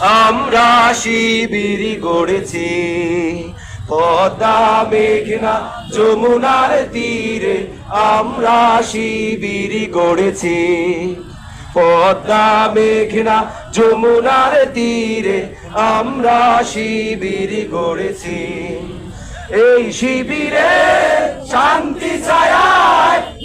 আমরা শিবির গড়েছি। পদ্মা, মেঘনা, যমুনার তীরে আমরা শিবির গড়েছি। পদ্মা, মেঘনা, যমুনার তীরে আমরা শিবির গড়েছি। এই শিবিরে শান্তি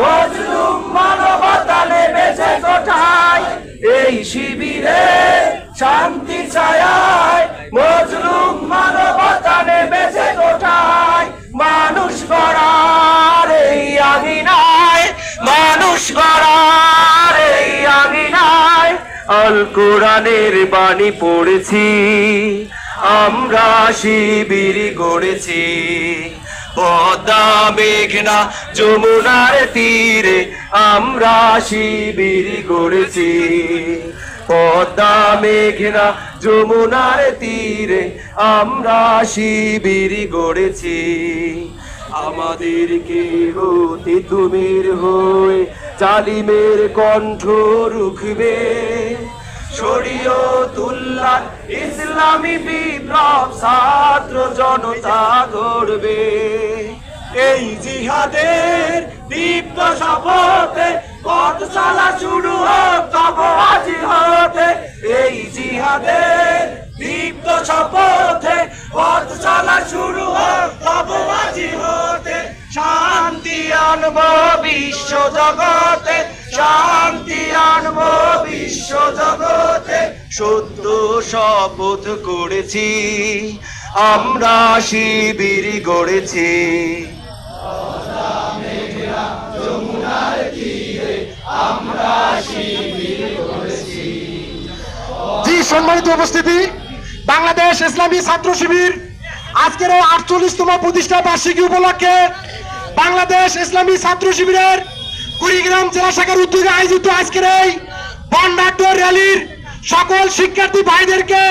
মজলুম মানবতা নেমেছে কোঠায় এই গড়ার এই আঙিনায় আল কোরআনের বাণী পড়েছি। আমরা শিবির গড়েছি। পদ্মা মেঘনা যমুনার তীরে আমরা শিবির গড়েছি। পদ্মা মেঘনা যমুনার তীরে আমরা শিবির গড়েছি। আমাদেরকে হতে তুমির হয়ে জালিমের কণ্ঠ রুখবে। শরীয়তুল্লাহ ইসলামী বিপ্লব ছাত্র জনতা গড়বে। এই জিহাদের দীপ্ত শপথে পথ চলা শুরু হোক, তব আজি হতে। এই জিহাদের দীপ্ত শপথে পথ চলা শুরু হোক আনব বিশ্ব জগতে, শান্তি আনব বিশ্ব জগতে। সত্য শপথ করেছি, আমরা শিবির গড়েছি। জি, সম্মানিত উপস্থিতি, বাংলাদেশ ইসলামী ছাত্র শিবির আজকের আটচল্লিশতম প্রতিষ্ঠা বার্ষিকী উপলক্ষে বাংলাদেশ ইসলামী ছাত্র শিবিরের কুড়িগ্রাম জেলা শাখার উদ্যোগে আয়োজিত আজকের এই বন্ডাঢ্য র্যালির সকল শিক্ষার্থী ভাইদেরকে